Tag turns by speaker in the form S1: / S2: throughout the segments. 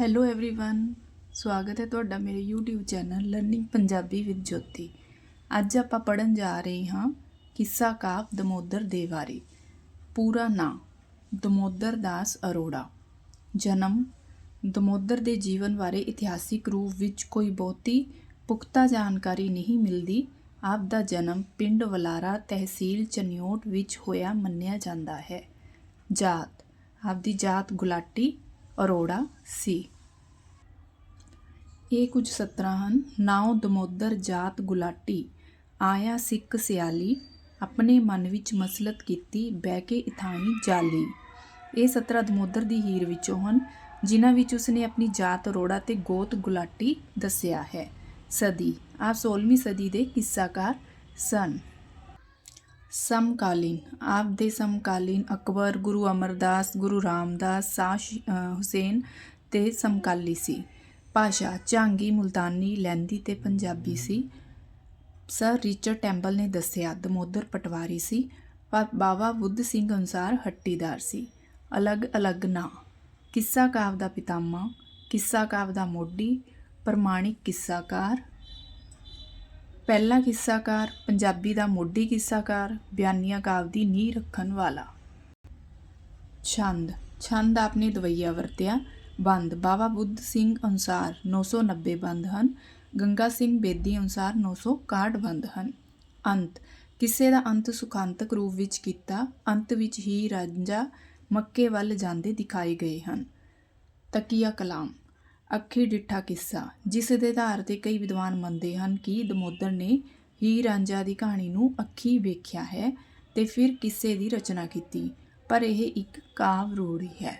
S1: Hello everyone ਸਵਾਗਤ ਹੈ ਤੁਹਾਡਾ ਮੇਰੇ YouTube channel learning Punjabi with Jyoti ਅੱਜ ਆਪਾਂ ਪੜਨ ਜਾ ਰਹੇ ਹਾਂ ਕਿੱਸਾ ਕਾਵ ਦਮੋਦਰ ਦੇ ਬਾਰੇ ਪੂਰਾ ਨਾਂ ਦਮੋਦਰ ਦਾਸ ਅਰੋੜਾ ਜਨਮ ਦਮੋਦਰ ਦੇ ਜੀਵਨ ਬਾਰੇ ਇਤਿਹਾਸਿਕ ਰੂਪ ਵਿੱਚ ਕੋਈ ਬਹੁਤੀ ਪੁਖਤਾ ਜਾਣਕਾਰੀ ਨਹੀਂ ਮਿਲਦੀ ਆਪ ਦਾ ਜਨਮ ਪਿੰਡ ਵਲਾਰਾ ਤਹਿਸੀਲ ਚਨਿਓਟ ਵਿੱਚ ਹੋਇਆ ਮੰਨਿਆ ਜਾਂਦਾ ਹੈ ਜਾਤ ਆਪ ਦੀ ਜਾਤ ਗੁਲਾਟੀ ਅਰੋੜਾ ਸੀ। ਇਹ ਕੁਝ ਸਤਰਾਂ ਹਨ। ਨਾਉ ਦਮੋਦਰ ਜਾਤ ਗੁਲਾਟੀ। ਆਇਆ ਸਿੱਖ ਸਿਆਲੀ। ਆਪਣੇ ਮਨ ਵਿੱਚ ਮਸਲਤ ਕੀਤੀ, ਬਹਿ ਕੇ ਇਥਾਈ ਜਾਲੀ। ਇਹ ਸਤਰਾਂ ਦਮੋਦਰ ਦੀ ਹੀਰ ਵਿੱਚੋਂ ਹਨ, ਜਿਨ੍ਹਾਂ ਵਿੱਚ ਉਸਨੇ ਆਪਣੀ ਜਾਤ ਅਰੋੜਾ ਤੇ ਗੋਤ ਗੁਲਾਟੀ ਦੱਸਿਆ ਹੈ। ਸਦੀ। ਆਪ 16ਵੀਂ ਸਦੀ ਦੇ ਕਿੱਸਾਕਾਰ ਸਨ। ਸਮਕਾਲੀਨ, ਆਪ ਦੇ ਸਮਕਾਲੀਨ ਅਕਬਰ, ਗੁਰੂ ਅਮਰਦਾਸ, ਗੁਰੂ ਰਾਮਦਾਸ, ਸ਼ਾਹ ਹੁਸੈਨ ਤੇ ਸਮਕਾਲੀ ਸੀ। ਭਾਸ਼ਾ ਝਾਂਗੀ, ਮੁਲਤਾਨੀ ਲਹਿੰਦੀ ਤੇ ਪੰਜਾਬੀ ਸੀ। ਸਰ ਰਿਚਰਡ ਟੈਂਪਲ ਨੇ ਦੱਸਿਆ, ਦਮੋਦਰ ਪਟਵਾਰੀ ਸੀ, ਪਰ ਬਾਬਾ ਬੁੱਧ ਸਿੰਘ ਅਨੁਸਾਰ ਹੱਟੀਦਾਰ ਸੀ। ਅਲੱਗ-ਅਲੱਗ ਨਾਂ, ਕਿੱਸਾ ਕਾਵ ਦਾ ਪਿਤਾਮਾ, ਕਿੱਸਾ ਕਾਵ ਦਾ ਮੋਢੀ, ਪ੍ਰਮਾਣਿਕ ਕਿੱਸਾਕਾਰ ਪਹਿਲਾ ਕਿੱਸਾਕਾਰ, ਪੰਜਾਬੀ ਦਾ ਮੋਢੀ ਕਿੱਸਾਕਾਰ, ਬਿਆਨੀਆਂ ਕਾਵ ਦੀ ਨੀਂਹ ਰੱਖਣ ਵਾਲਾ। ਛੰਦ। ਛੰਦ ਆਪਨੇ ਦਵਈਆ ਵਰਤਿਆ। ਬੰਦ। ਬਾਬਾ ਬੁੱਧ ਸਿੰਘ ਅਨੁਸਾਰ 990 ਬੰਦ ਹਨ। ਗੰਗਾ ਸਿੰਘ ਬੇਦੀ ਅਨੁਸਾਰ 961 ਬੰਦ ਹਨ। ਅੰਤ। ਕਿਸੇ ਦਾ ਅੰਤ ਸੁਖਾਂਤਕ ਰੂਪ ਵਿੱਚ ਕੀਤਾ, ਅੰਤ ਵਿੱਚ ਹੀ ਰਾਂਝਾ ਮੱਕੇ ਵੱਲ ਜਾਂਦੇ ਦਿਖਾਏ ਗਏ ਹਨ। ਤਕੀਆ ਕਲਾਮ। ਅੱਖੀ ਡਿੱਠਾ ਕਿੱਸਾ, ਜਿਸ ਦੇ ਆਧਾਰ ਤੇ ਕਈ ਵਿਦਵਾਨ ਮੰਨਦੇ ਹਨ ਕਿ ਦਮੋਦਰ ਨੇ ਹੀਰ ਰਾਂਝਾ ਦੀ ਕਹਾਣੀ ਨੂੰ ਅੱਖੀ ਵੇਖਿਆ ਹੈ ਤੇ ਫਿਰ ਕਿੱਸੇ ਦੀ ਰਚਨਾ ਕੀਤੀ, ਪਰ ਇਹ ਇੱਕ ਕਾਵ ਰੂੜੀ ਹੈ।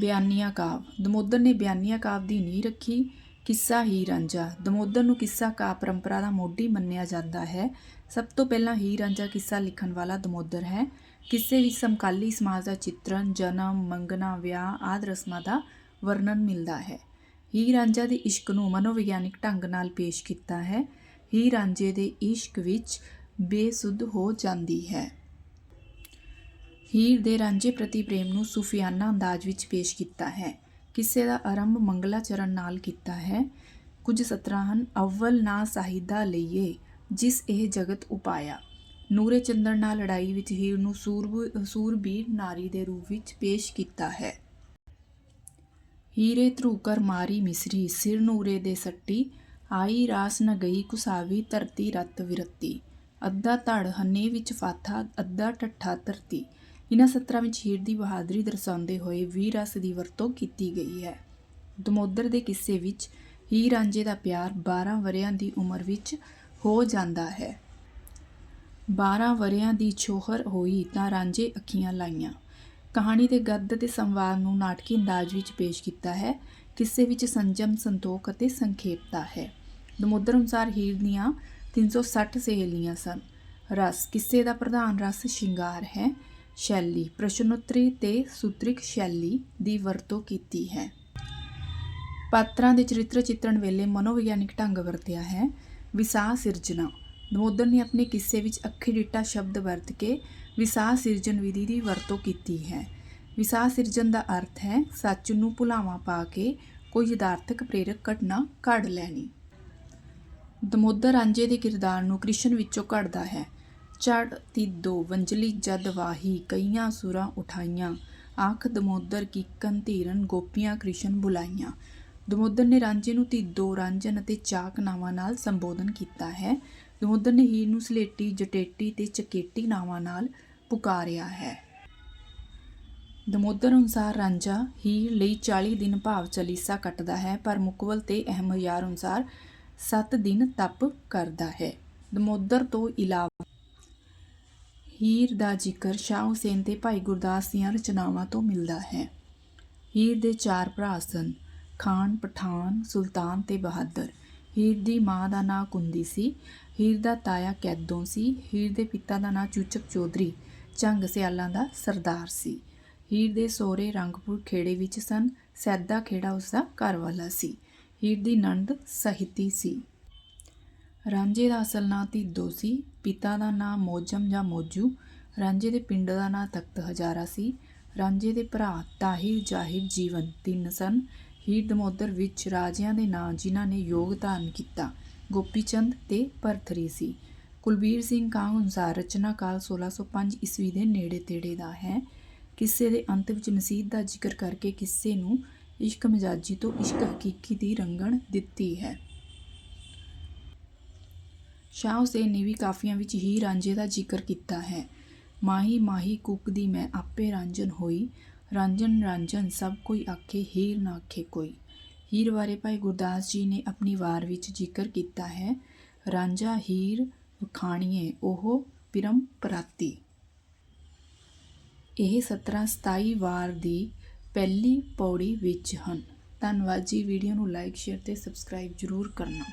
S1: ਬਿਆਨੀਆਂ ਕਾਵ, ਦਮੋਦਰ ਨੇ ਬਿਆਨੀਆਂ ਕਾਵ ਦੀ ਨੀਂਹ ਰੱਖੀ, ਕਿੱਸਾ ਹੀਰ ਰਾਂਝਾ, ਦਮੋਦਰ ਨੂੰ ਕਿੱਸਾ ਕਾਵ ਪਰੰਪਰਾ ਦਾ ਮੋਢੀ ਮੰਨਿਆ ਜਾਂਦਾ ਹੈ। ਸਭ ਤੋਂ ਪਹਿਲਾਂ ਹੀਰ ਰਾਂਝਾ ਕਿੱਸਾ ਲਿਖਣ ਵਾਲਾ ਦਮੋਦਰ ਹੈ। ਕਿੱਸੇ ਵਿੱਚ ਸਮਕਾਲੀ ਸਮਾਜ ਦਾ ਚਿੱਤਰਣ, ਜਨਮ, ਮੰਗਣਾ, ਵਿਆਹ ਆਦਿ ਰਸਮਾਂ ਦਾ ਵਰਣਨ ਮਿਲਦਾ ਹੈ। ਹੀਰ ਰਾਂਝਾ ਦੇ ਇਸ਼ਕ ਨੂੰ ਮਨੋਵਿਗਿਆਨਿਕ ਢੰਗ ਨਾਲ ਪੇਸ਼ ਕੀਤਾ ਹੈ। ਹੀਰ ਰਾਂਝੇ ਦੇ ਇਸ਼ਕ ਵਿੱਚ ਬੇਸੁੱਧ ਹੋ ਜਾਂਦੀ ਹੈ। ਹੀਰ ਦੇ ਰਾਂਝੇ ਪ੍ਰਤੀ ਪ੍ਰੇਮ ਨੂੰ ਸੂਫੀਆਨਾ ਅੰਦਾਜ਼ ਵਿੱਚ ਪੇਸ਼ ਕੀਤਾ ਹੈ। ਕਿਸੇ ਦਾ ਆਰੰਭ ਮੰਗਲਾ ਚਰਨ ਨਾਲ ਕੀਤਾ ਹੈ। ਕੁਝ ਸਤਰਾਂ ਹਨ, ਅਵਲ ਨਾ ਸਾਹਿਦਾ ਲਈਏ, ਜਿਸ ਇਹ ਜਗਤ ਉਪਾਇਆ। ਨੂਰੇ ਚੰਦਰ ਨਾਲ ਲੜਾਈ ਵਿੱਚ ਹੀਰ ਨੂੰ ਸੂਰਬ, ਸੂਰਬੀਰ ਨਾਰੀ ਦੇ ਰੂਪ ਵਿੱਚ ਪੇਸ਼ ਕੀਤਾ ਹੈ। ਹੀਰੇ ਧਰੂਕਰ ਮਾਰੀ ਮਿਸਰੀ, ਸਿਰ ਨੂਰੇ ਦੇ ਸੱਟੀ, ਆਈ ਰਾਸ ਨ ਗਈ ਕੁਸਾਵੀ, ਧਰਤੀ ਰਤ ਵਿਰਤੀ। ਅੱਧਾ ਧੜ ਹੰਨੇ ਵਿੱਚ ਫਾਥਾ, ਅੱਧਾ ਠੱਠਾ ਧਰਤੀ। ਇਹਨਾਂ ਸਤਰਾਂ ਵਿੱਚ ਹੀਰ ਦੀ ਬਹਾਦਰੀ ਦਰਸਾਉਂਦੇ ਹੋਏ ਵੀਰ ਰਸ ਦੀ ਵਰਤੋਂ ਕੀਤੀ ਗਈ ਹੈ। ਦਮੋਦਰ ਦੇ ਕਿੱਸੇ ਵਿੱਚ ਹੀਰ ਰਾਂਝੇ ਦਾ ਪਿਆਰ 12 ਵਰਿਆਂ ਦੀ ਉਮਰ ਵਿੱਚ ਹੋ ਜਾਂਦਾ ਹੈ। 12 ਵਰਿਆਂ ਦੀ ਛੋਹਰ ਹੋਈ ਤਾਂ ਰਾਂਝੇ ਅੱਖੀਆਂ ਲਾਈਆਂ। ਕਹਾਣੀ ਦੇ ਗੱਦ ਅਤੇ ਸੰਵਾਦ ਨੂੰ ਨਾਟਕੀ ਅੰਦਾਜ਼ ਵਿੱਚ ਪੇਸ਼ ਕੀਤਾ ਹੈ, ਕਿੱਸੇ ਵਿੱਚ ਸੰਜਮ, ਸੰਤੋਖ ਅਤੇ ਸੰਖੇਪਤਾ ਹੈ। ਦਮੋਦਰ ਅਨੁਸਾਰ ਹੀਰ ਦੀਆਂ 360 ਸਹੇਲੀਆਂ ਸਨ। ਰਸ ਕਿੱਸੇ ਦਾ ਪ੍ਰਧਾਨ ਰਸ ਸ਼ਿੰਗਾਰ ਹੈ। ਸ਼ੈਲੀ, ਪ੍ਰਸ਼ਨੋਤਰੀ ਤੇ ਸੂਤਰਿਕ ਸ਼ੈਲੀ ਦੀ ਵਰਤੋਂ ਕੀਤੀ ਹੈ। ਪਾਤਰਾਂ ਦੇ ਚਰਿੱਤਰ ਚਿੱਤਰਣ ਵੇਲੇ ਮਨੋਵਿਗਿਆਨਿਕ ਢੰਗ ਵਰਤਿਆ ਹੈ। ਵਿਸਾ ਸਿਰਜਣਾ। ਦਮੋਦਰ ਨੇ ਆਪਣੇ ਕਿੱਸੇ ਵਿੱਚ ਅੱਖੀ ਡਿੱਟਾ ਸ਼ਬਦ ਵਰਤ ਕੇ ਵਿਸਾਹ ਸਿਰਜਣ ਵਿਧੀ ਦੀ ਵਰਤੋਂ ਕੀਤੀ ਹੈ। ਵਿਸਾਹ ਸਿਰਜਣ ਦਾ ਅਰਥ ਹੈ, ਸੱਚ ਨੂੰ ਭੁਲਾਵਾ ਪਾ ਕੇ ਕੋਈ ਯਥਾਰਥਕ ਪ੍ਰੇਰਕ ਘਟਨਾ ਘੜ ਲੈਣੀ। ਦਮੋਦਰ ਰਾਂਝੇ ਦੇ ਕਿਰਦਾਰ ਨੂੰ ਕ੍ਰਿਸ਼ਨ ਵਿੱਚੋਂ ਘੜਦਾ ਹੈ। ਚੜ ਦੋ ਵੰਜਲੀ ਜਦ ਵਾਹੀ ਕਈਆਂ ਸੁਰਾਂ ਉਠਾਈਆਂ। ਆਖ ਦਮੋਦਰ ਕੀਕਨ ਧੀਰਨ ਗੋਪੀਆਂ ਕ੍ਰਿਸ਼ਨ ਬੁਲਾਈਆਂ। ਦਮੋਦਰ ਨੇ ਰਾਂਝੇ ਨੂੰ ਧੀਦੋ ਰਾਂਝਨ ਅਤੇ ਚਾਕ ਨਾਵਾਂ ਨਾਲ ਸੰਬੋਧਨ ਕੀਤਾ ਹੈ। ਦਮੋਦਰ ਨੇ ਹੀਰ ਨੂੰ ਸਲੇਟੀ, ਜਟੇਟੀ ਤੇ ਚਕੇਟੀ ਨਾਵਾਂ ਨਾਲ ਪੁਕਾਰਿਆ ਹੈ। ਦਮੋਦਰ ਅਨੁਸਾਰ ਰਾਂਝਾ ਹੀਰ ਲਈ 40 ਦਿਨ ਭਾਵ ਚਲੀਸਾ ਕੱਟਦਾ ਹੈ, ਪਰ ਮੁਕਵਲ ਤੇ ਅਹਿਮਯਾਰ ਅਨੁਸਾਰ 7 ਦਿਨ ਤਪ ਕਰਦਾ ਹੈ। ਦਮੋਦਰ ਤੋਂ ਇਲਾਵਾ ਹੀਰ ਦਾ ਜ਼ਿਕਰ ਸ਼ਾਹ ਹੁਸੈਨ ਤੇ ਭਾਈ ਗੁਰਦਾਸ ਦੀਆਂ ਰਚਨਾਵਾਂ ਤੋਂ ਮਿਲਦਾ ਹੈ। ਹੀਰ ਦੇ ਚਾਰ ਭਰਾ ਸਨ, ਖਾਨ, ਪਠਾਨ, ਸੁਲਤਾਨ ਤੇ ਬਹਾਦਰ। ਹੀਰ ਦੀ ਮਾਂ ਦਾ ਨਾਂ ਕੁੰਦੀ ਸੀ, ਹੀਰ ਦਾ ਤਾਇਆ ਕੈਦੋਂ ਸੀ, ਹੀਰ ਦੇ ਪਿਤਾ ਦਾ ਨਾਂ ਚੂਚਕ ਚੌਧਰੀ ਚੰਗ ਸਿਆਲਾਂ ਦਾ ਸਰਦਾਰ ਸੀ। ਹੀਰ ਦੇ ਸੋਹਰੇ ਰੰਗਪੁਰ ਖੇੜੇ ਵਿੱਚ ਸਨ, ਸੈਦਾ ਖੇੜਾ ਉਸ ਦਾ ਘਰ ਵਾਲਾ ਸੀ। ਹੀਰ ਦੀ ਨੰਦ ਸਹਿਤੀ ਸੀ। ਰਾਂਝੇ ਦਾ ਅਸਲ ਨਾਂ ਧੀਦੋ ਸੀ, ਪਿਤਾ ਦਾ ਨਾਂ ਮੋਜਮ ਜਾਂ ਮੋਜੂ, ਰਾਂਝੇ ਦੇ ਪਿੰਡ ਦਾ ਨਾਂ ਤਖਤ ਹਜ਼ਾਰਾ ਸੀ, ਰਾਂਝੇ ਦੇ ਭਰਾ ਤਾਹਿਰ ਜਾਹਿਰ ਜੀਵਨ ਤਿੰਨ ਸਨ ਹੀ ਦਮੋਦਰ ਵਿੱਚ ਰਾਜਿਆਂ ਦੇ ਨਾਂ ਜਿਨ੍ਹਾਂ ਨੇ ਯੋਗ ਧਾਰਨ ਕੀਤਾ ਗੋਪੀ ਚੰਦ ਤੇ ਭਰਥਰੀ ਸੀ। ਕੁਲਬੀਰ ਸਿੰਘ ਕਾਂਗ ਅਨੁਸਾਰ ਰਚਨਾ ਕਾਲ 1605 ਈਸਵੀ ਦੇ ਨੇੜੇ ਤੇੜੇ ਦਾ ਹੈ। ਕਿੱਸੇ ਦੇ ਅੰਤ ਵਿੱਚ ਨਸੀਬ ਦਾ ਜ਼ਿਕਰ ਕਰਕੇ ਕਿੱਸੇ ਨੂੰ ਇਸ਼ਕ ਮਜਾਜੀ ਤੋਂ ਇਸ਼ਕ ਹਕੀਕੀ ਦੀ ਰੰਗਣ ਦਿੱਤੀ ਹੈ। ਸ਼ਾਹ ਹੁਸੈਨ ਨੇ ਵੀ ਕਾਫੀਆਂ ਵਿੱਚ ਹੀ ਰਾਂਝੇ ਦਾ ਜ਼ਿਕਰ ਕੀਤਾ ਹੈ। ਮਾਹੀ ਮਾਹੀ ਕੁੱਕ ਦੀ ਮੈਂ ਆਪੇ ਰਾਂਝਨ ਹੋਈ ਰਾਂਝਨ ਰਾਂਝਨ ਸਭ ਕੋਈ ਆਖੇ, ਹੀਰ ਨਾ ਆਖੇ ਕੋਈ। ਹੀਰ ਬਾਰੇ ਭਾਈ ਗੁਰਦਾਸ ਜੀ ਨੇ ਆਪਣੀ ਵਾਰ ਵਿੱਚ ਜ਼ਿਕਰ ਕੀਤਾ ਹੈ। ਰਾਂਝਾ, ਹੀਰ, ਵਖਾਣੀਏ, ਉਹ ਪਿਰਮ ਪਰਾਤੀ। ਇਹ 17 27 ਵਾਰ ਦੀ ਪਹਿਲੀ ਪੌੜੀ ਵਿੱਚ ਹਨ। ਧੰਨਵਾਦ ਜੀ। ਵੀਡੀਓ ਨੂੰ ਲਾਈਕ, ਸ਼ੇਅਰ ਤੇ ਸਬਸਕ੍ਰਾਈਬ ਜ਼ਰੂਰ ਕਰਨਾ।